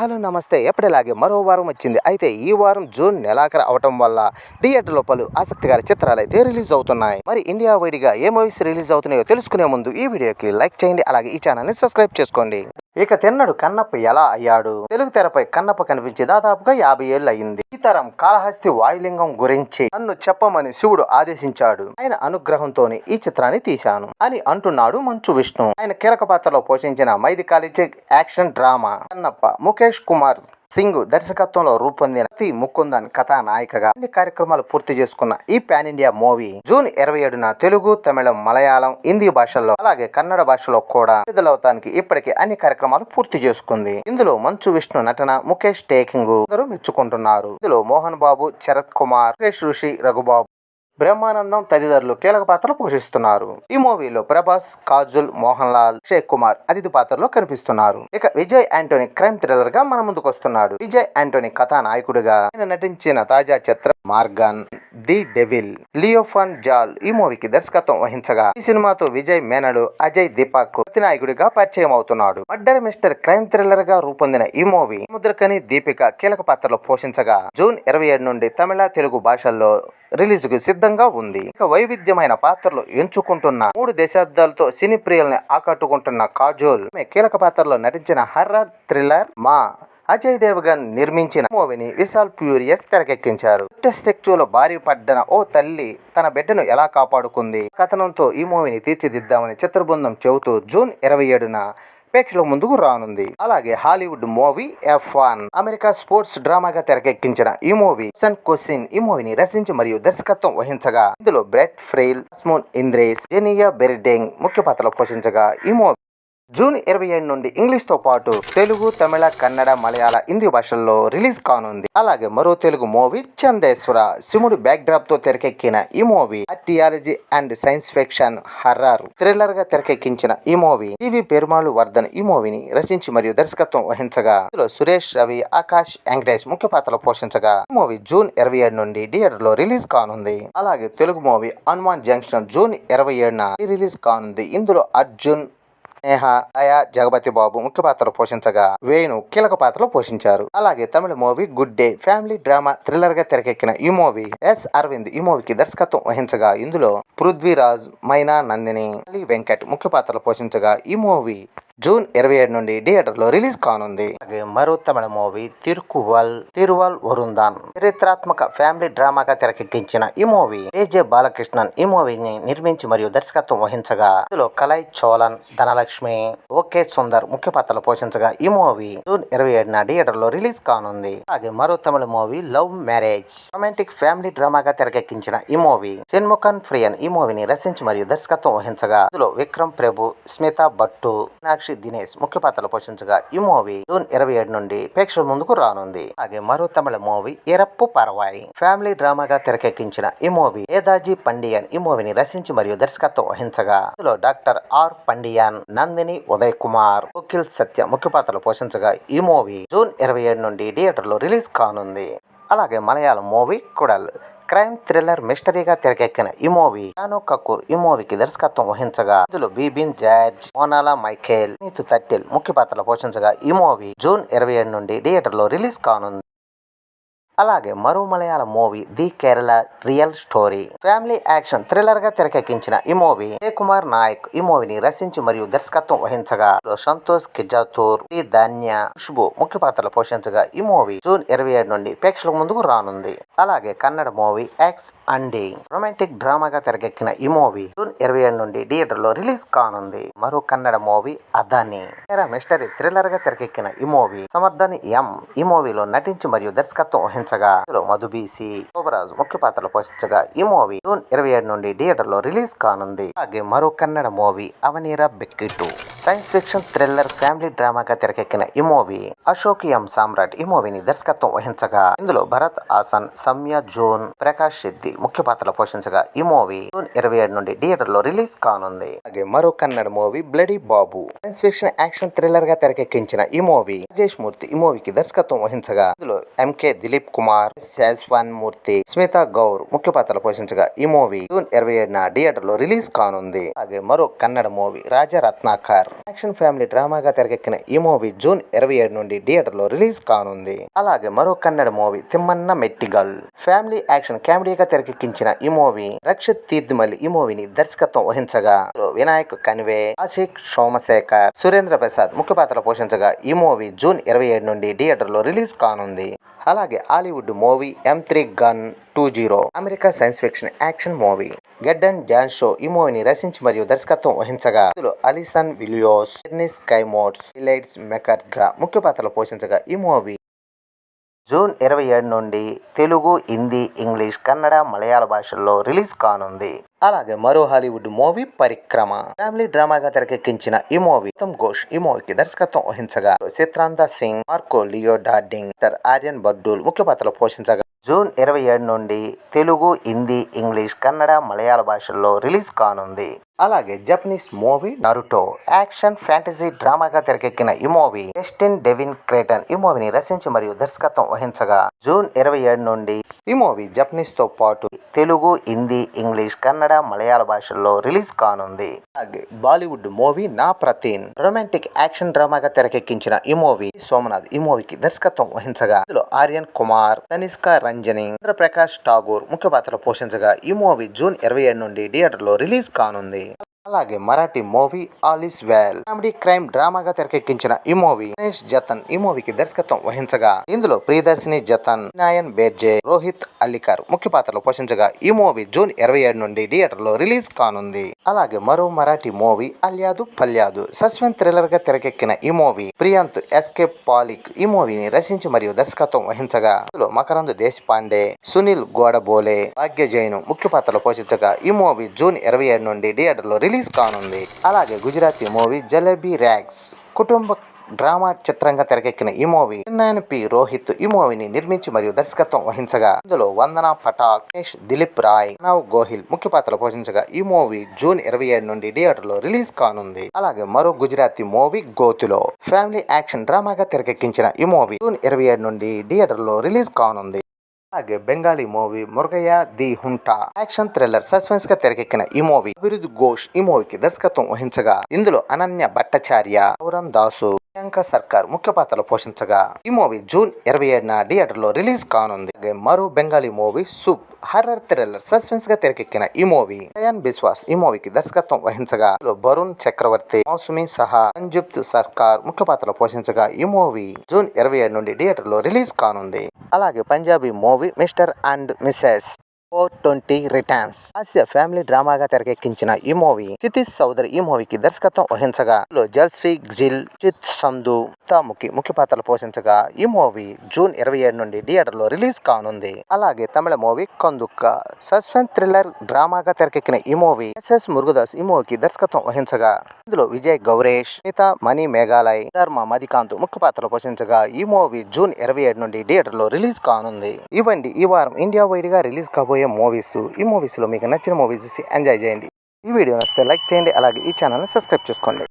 Hello నమస్తే ఎప్పటిలాగే మరో వారం వచ్చింది. అయితే ఈ వారం జూన్ నెలాఖరు అవటం వల్ల థియేటర్లో పలు ఆసక్తికర చిత్రాలు అయితే రిలీజ్ అవుతున్నాయి. మరి ఇండియా వైడ్గా ఏ మూవీస్ రిలీజ్ అవుతున్నాయో తెలుసుకునే ముందు ఈ వీడియోకి లైక్ చేయండి. అలాగే ఈ ఛానల్ని సబ్స్క్రైబ్ చేసుకోండి. ఇక తిన్నడు కన్నప్ప ఎలా అయ్యాడు? తెలుగు తెరపై కన్నప్ప కనిపించి దాదాపుగా యాభై ఏళ్ళు అయింది ఈ తరం కాళహస్తి వాయులింగం గురించి నన్ను చెప్పమని శివుడు ఆదేశించాడు. ఆయన అనుగ్రహంతోనే ఈ చిత్రాన్ని తీశాను అని అంటున్నాడు మంచు విష్ణు. ఆయన కీలక పాత్రలో పోషించిన మైది కాలేజీ యాక్షన్ డ్రామా కన్నప్ప ముఖేష్ కుమార్ సింగ్ దర్శకత్వంలో రూపొందిన తి ముకుందన్ కథానాయికగా అన్ని కార్యక్రమాలు పూర్తి చేసుకున్న ఈ పాన్ ఇండియా మూవీ జూన్ ఇరవై ఏడున తెలుగు తమిళం మలయాళం హిందీ భాషల్లో అలాగే కన్నడ భాషలో కూడా విడుదలవుతానికి ఇప్పటికే అన్ని కార్యక్రమాలు పూర్తి చేసుకుంది. ఇందులో మంచు విష్ణు నటన ముఖేష్ టేకింగ్ అందరూ మెచ్చుకుంటున్నారు. ఇందులో మోహన్ బాబు శరత్ కుమార్ సురేష్ ఋషి రఘుబాబు బ్రహ్మానందం తదితరులు కీలక పాత్రలు పోషిస్తున్నారు. ఈ మూవీలో ప్రభాస్ కాజుల్ మోహన్ లాల్ షేక్ కుమార్ అతిథి పాత్రలో కనిపిస్తున్నారు. ఇక విజయ్ ఆంటోనీ క్రైమ్ థ్రిల్లర్గా మన ముందుకు వస్తున్నాడు విజయ్ ఆంటోనీ కథానాయకుడిగా ఆయన నటించిన తాజా చిత్రం మార్గన్. The devil. లియోఫాన్ జాల్ ఈ మూవీకి దర్శకత్వం వహించగా ఈ సినిమాతో విజయ్ మేనడు అజయ్ దీపక్ నాయకుడిగా పరిచయం అవుతున్నాడు మర్డర్ మిస్టర్ క్రైమ్ థ్రిల్లర్గా రూపొందిన ఈ మూవీ ముద్రకని దీపిక కీలక పాత్రలో పోషించగా జూన్ ఇరవై ఏడు నుండి తమిళ తెలుగు భాషల్లో రిలీజ్కు సిద్ధంగా ఉంది. ఇక వైవిధ్యమైన పాత్రలు ఎంచుకుంటున్న మూడు దశాబ్దాలతో సినీ ప్రియుల్ని ఆకట్టుకుంటున్న కాజోల్ కీలక పాత్రలో నటించిన హర్రర్ థ్రిల్లర్ మా అజయ్ దేవగన్ నిర్మించిన మూవీని విశాల్ ప్యూరియస్ తెరకెక్కించారు. లో భారీ పడ్డన ఓ తల్లి తన బిడ్డను ఎలా కాపాడుకుంది? కథనంతో ఈ మూవీని తీర్చిదిద్దామని చిత్రబృందం చెబుతూ జూన్ ఇరవై ఏడున ప్రేక్షకుల ముందుకు రానుంది. అలాగే Hollywood movie F one America sports డ్రామాగా తెరకెక్కించిన ఈ మూవీ సన్ కొసిన్ ఈ మూవీని రచించి మరియు దర్శకత్వం వహించగా ఇందులో బ్రెడ్ ఫ్రెయిల్ స్మోన్ ఇంద్రేస్ జెనియా బెరిడెంగ్ ముఖ్య పాత్రలు పోషించగా ఈ మూవీ జూన్ ఇరవై ఏడు నుండి ఇంగ్లీష్తో పాటు తెలుగు తమిళ కన్నడ మలయాళ హిందీ భాషల్లో రిలీజ్ కానుంది. అలాగే మరో తెలుగు మూవీ చందేశ్వర. శివుడు బ్యాక్ డ్రాప్తో తెరకెక్కిన ఈ movie archaeology and science fiction horror. థ్రిల్లర్గా తెరకెక్కించిన ఈ మూవీ టీవీ పెరుమాళు వర్ధన్ ఈ మూవీని రచించి మరియు దర్శకత్వం వహించగా ఇందులో సురేష్ రవి ఆకాష్ వెంకటేష్ ముఖ్య పాత్రలు పోషించగా ఈ మూవీ జూన్ ఇరవై ఏడు నుండి థియేటర్లో రిలీజ్ కానుంది. అలాగే Telugu movie Hanuman junction June ఇరవై ఏడున రిలీజ్ కానుంది. ఇందులో అర్జున్ నేహ అయా జగపతి బాబు ముఖ్య పాత్రలు పోషించగా వేణు కీలక పాత్రలు పోషించారు. అలాగే Tamil movie good day family drama థ్రిల్లర్గా తెరకెక్కిన ఈ మూవీ ఎస్ అరవింద్ ఈ మూవీకి దర్శకత్వం వహించగా ఇందులో పృథ్వీరాజ్ మైనా నందిని అలీ వెంకట్ ముఖ్య పాత్రలు పోషించగా ఈ మూవీ జూన్ ఇరవై ఏడు నుండి థియేటర్లో రిలీజ్ కానుంది. అలాగే మరో తమిళ మూవీ తిరుకువల్ తిరువల్ వరుందాన్ చరిత్రాత్మక ఫ్యామిలీ డ్రామాగా తెరకెక్కించిన ఈ మూవీ ఏజే బాలకృష్ణన్ ఈ మూవీని నిర్మించి మరియు దర్శకత్వం వహించగా ఇందులో కలై చోళన్ ధనలక్ష్మి ఓకే సుందర్ ముఖ్య పాత్రలు పోషించగా ఈ మూవీ జూన్ ఇరవై ఏడున థియేటర్లో రిలీజ్ కానుంది. అలాగే మరో Tamil movie love marriage. Romantic family డ్రామాగా తెరకెక్కించిన ఈ మూవీ షణ్ముఖన్ ఫ్రియన్ ఈ మూవీని రచించి మరియు దర్శకత్వం వహించగా ఇందులో విక్రమ్ ప్రభు స్మిత భట్టు మీనాక్షి దినేష్ ముఖ్య పాత్రలు పోషించగా ఈ మూవీ జూన్ ఇరవై ఏడు నుండి ప్రేక్షకుల ముందుకు రానుంది. అలాగే మరో తమిళ మూవీ ఇరప్పు పరవాయి. ఫ్యామిలీ డ్రామాగా తెరకెక్కించిన ఈ మూవీ ఏదాజీ పండియన్ ఈ మూవీని రచించి మరియు దర్శకత్వం వహించగా ఇందులో డాక్టర్ ఆర్ పండియన్ నందిని ఉదయ్ కుమార్ ఉకిల్ సత్య ముఖ్య పాత్రలు పోషించగా ఈ మూవీ జూన్ ఇరవై ఏడు నుండి థియేటర్లో రిలీజ్ కానుంది. అలాగే Malayalam movie Kudal crime thriller మిస్టరీగా తెరకెక్కిన ఈ మూవీ జాను కపూర్ ఈ మూవీకి దర్శకత్వం వహించగా ఇందులో బీబిన్ జార్జ్ మోనాలా మైఖేల్ నీతు తట్టెల్ ముఖ్య పాత్రలు పోషించగా ఈ మూవీ జూన్ ఇరవై ఏడు నుండి థియేటర్లో రిలీజ్ కానుంది. అలాగే మరో Malayalam movie the Kerala real story. Family action థ్రిల్లర్గా తెరకెక్కించిన ఈ మూవీ జయ కుమార్ నాయక్ ఈ మూవీని రచించి మరియు దర్శకత్వం వహించగా సంతోష్ కిజాతూర్ టి ధాన్య ఖుష్బు ముఖ్య పాత్రలు పోషించగా ఈ మూవీ జూన్ ఇరవై ఏడు నుండి ప్రేక్షకుల ముందుకు రానుంది. అలాగే కన్నడ మూవీ ఎక్స్ అండి రొమాంటిక్ డ్రామాగా తెరకెక్కిన ఈ మూవీ జూన్ ఇరవై ఏడు నుండి థియేటర్లో రిలీజ్ కానుంది. మరో కన్నడ మూవీ అదాని మిస్టరీ థ్రిల్లర్గా తెరకెక్కిన ఈ మూవీ సమర్థని ఎం ఈ మూవీలో నటించి మరియు దర్శకత్వం నటించగా మధు బీసీ శోభరాజు ముఖ్య పాత్రలు పోషించగా ఈ మూవీ జూన్ ఇరవై ఏడు నుండి థియేటర్లో రిలీజ్ కానుంది. అలాగే మరో Kannada movie Avanira Bekittu science fiction thriller family డ్రామాగా తెరకెక్కిన ఈ మూవీ అశోక్ ఎం సామ్రాట్ ఈ మూవీని దర్శకత్వం వహించగా ఇందులో భరత్ ఆసన్ సమ్య జోన్ ప్రకాష్ సిద్ధి ముఖ్య పాత్రలు పోషించగా ఈ మూవీ జూన్ ఇరవై ఏడు నుండి థియేటర్లో రిలీజ్ కానుంది. అలాగే మరో Kannada movie bloody Babu science fiction action థ్రిల్లర్గా తెరకెక్కించిన ఈ మూవీ రాజేష్ మూర్తి ఈ మూవీకి దర్శకత్వం వహించగా ఇందులో ఎంకే దిలీప్ కుమార్ శాశ్వాన్ మూర్తి స్మిత గౌర్ ముఖ్య పాత్రలు పోషించగా ఈ మూవీ జూన్ ఇరవై ఏడున థియేటర్లో రిలీజ్ కానుంది. అలాగే మరో Kannada movie Raja Ratnakar action family డ్రామాగా తెరకెక్కిన ఈ మూవీ జూన్ ఇరవై ఏడు నుండి థియేటర్లో రిలీజ్ కానుంది. అలాగే మరో Kannada movie Thimmanna Mettigal family action కామెడీగా తెరకెక్కించిన ఈ మూవీ రక్షిత్ తీర్థమల్లి ఈ మూవీని దర్శకత్వం వహించగా వినాయక్ కన్వే ఆశిక్ సోమశేఖర్ సురేంద్ర ప్రసాద్ ముఖ్య పాత్ర పోషించగా ఈ మూవీ జూన్ ఇరవై ఏడు నుండి థియేటర్లో రిలీజ్ కానుంది. అలాగే Hollywood movie M three gun two zero America science fiction action movie. గెడ్డన్ dance show ఈ మూవీని రచించి మరియు దర్శకత్వం వహించగా ఇందులో అలిసన్ విలియోస్ ఎర్నిస్ కైమోట్స్ డిలైట్స్ మెకర్గా ముఖ్య పాత్రలు పోషించగా ఈ మూవీ జూన్ ఇరవై ఏడు నుండి తెలుగు హిందీ ఇంగ్లీష్ కన్నడ మలయాళ భాషల్లో రిలీజ్ కానుంది. అలాగే మరో హాలీవుడ్ మూవీ పరిక్రమ. ఫ్యామిలీ డ్రామాగా తెరకెక్కించిన ఈ మూవీ ఉత్తమ్ ఘోష్ ఈ మూవీకి దర్శకత్వం వహించగా. Chitranta Singh Marco Leo Darding Aryan Bardul ముఖ్య పాత్రలు పోషించగా. జూన్ ఇరవై ఏడు నుండి తెలుగు హిందీ ఇంగ్లీష్ కన్నడ మలయాళ భాషల్లో రిలీజ్ కానుంది. అలాగే Japanese movie Naruto action fantasy డ్రామాగా తెరకెక్కిన ఈ మూవీ జస్టిన్ డెవిన్ క్రేటన్ ఈ మూవీని రచించి మరియు దర్శకత్వం వహించగా జూన్ ఇరవై ఏడు నుండి ఈ మూవీ జపనీస్తో పాటు తెలుగు హిందీ ఇంగ్లీష్ కన్నడ మలయాళ భాషల్లో రిలీజ్ కానుంది. అలాగే బాలీవుడ్ మూవీ నా ప్రతీన్. రొమాంటిక్ యాక్షన్ డ్రామాగా తెరకెక్కించిన ఈ మూవీ సోమనాథ్ ఈ మూవీకి దర్శకత్వం వహించగా ఇందులో ఆర్యన్ కుమార్ తనిష్క రంజని చంద్రప్రకాష్ ఠాగూర్ ముఖ్య పాత్రలు పోషించగా ఈ మూవీ జూన్ ఇరవై ఏడు నుండి థియేటర్లో రిలీజ్ కానుంది. అలాగే Marathi movie all is well. Comedy crime డ్రామాగా తెరకెక్కించిన ఈ మూవీ గణేష్ జతన్ ఈ మూవీకి దర్శకత్వం వహించగా ఇందులో ప్రియదర్శిని జతన్ నాయన్ బేర్జే రోహిత్ అల్లికార్ ముఖ్య పాత్రలు పోషించగా ఈ మూవీ జూన్ ఇరవై ఏడు నుండి థియేటర్లో రిలీజ్ కానుంది. అలాగే మరో మరాఠీ మూవీ అల్యాదు పల్యాదు సస్పెన్స్ థ్రిల్లర్గా తెరకెక్కిన ఈ మూవీ ప్రియాంత్ ఎస్కేప్ పాలిక్ ఈ మూవీని రచించి మరియు దర్శకత్వం వహించగా ఇందులో మకరంద్ దేశపాండే సునీల్ గోడబోలే భాగ్య జైను ముఖ్య పాత్రలు పోషించగా ఈ మూవీ జూన్ ఇరవై ఏడు నుండి థియేటర్లో రిలీజ్ కానుంది. అలాగే గుజరాతీ మూవీ జలేబీ ర్యాక్స్ కుటుంబ డ్రామా చిత్రంగా తెరకెక్కిన ఈ మూవీ చిన్నాయన పి రోహిత్ ఈ మూవీని నిర్మించి మరియు దర్శకత్వం వహించగా ఇందులో వందన పటాక్ గణేష్ దిలీప్ రాయ్ నవ్ గోహిల్ ముఖ్య పాత్రలు పోషించగా ఈ మూవీ జూన్ ఇరవై ఏడు నుండి థియేటర్లో రిలీజ్ కానుంది. అలాగే మరో Gujarati movie Gotulo family action డ్రామాగా తెరకెక్కించిన ఈ మూవీ జూన్ ఇరవై ఏడు నుండి థియేటర్లో రిలీజ్ కానుంది. అలాగే Bengali movie Murugayya the hunt action thriller సస్పెన్స్గా తెరకెక్కిన ఈ మూవీ అభిరుద్ ఘోష్ ఈ మూవీకి దర్శకత్వం వహించగా ఇందులో అనన్య భట్టాచార్య ఔరం దాసు ప్రియాంక సర్కార్ ముఖ్య పాత్రలు పోషించగా ఈ మూవీ జూన్ ఇరవై ఏడున థియేటర్లో రిలీజ్ కానుంది. మరో Bengali movie soup horror thriller సస్పెన్స్గా తెరకెక్కిన ఈ మూవీ రయాన్ బిస్వాస్ ఈ మూవీకి దర్శకత్వం వహించగా బరుణ్ వరుణ్ చక్రవర్తి మౌసుమి సహా సంజుప్త్ సర్కార్ ముఖ్య పాత్రలు పోషించగా ఈ మూవీ జూన్ ఇరవై ఏడు నుండి థియేటర్లో రిలీజ్ కానుంది. అలాగే Punjabi movie mister and missus four twenty returns. హాస్య ఫ్యామిలీ డ్రామాగా తెరకెక్కించిన ఈ మూవీ సితీష్ చౌదరి ఈ మూవీకి దర్శకత్వం వహించగా ఇందులో జల్స్ఫీ జిల్ చిత్ సంధు ముఖ్య ముఖ్య పాత్రలు పోషించగా ఈ మూవీ జూన్ ఇరవై ఏడు నుండి థియేటర్లో రిలీజ్ కానుంది. అలాగే Tamil movie Kandukka. Suspense thriller డ్రామాగా తెరకెక్కిన ఈ మూవీ ఎస్ఎస్ మురుగదాస్ ఈ మూవీకి దర్శకత్వం వహించగా ఇందులో విజయ్ గౌరేష్ మిగతా మణి మేఘాలయ్ ధర్మ మదికాంత్ ముఖ్య పాత్రలు పోషించగా ఈ మూవీ జూన్ ఇరవై ఏడు నుండి థియేటర్లో రిలీజ్ కానుంది. ఇవ్వండి ఈ వారం ఇండియా వైడ్గా రిలీజ్ కాబోయే మూవీస్ ఈ మూవీస్లో మీకు నచ్చిన మూవీస్ చూసి ఎంజాయ్ చేయండి. ఈ వీడియో నచ్చితే లైక్ చేయండి అలాగే ఈ ఛానల్ని సబ్స్క్రైబ్ చేసుకోండి.